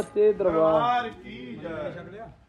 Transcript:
ਬੋਲ ਸੱਚੇ ਦਰਬਾਰ। ਦਰਬਾਰ ਕੀ ਜੈ।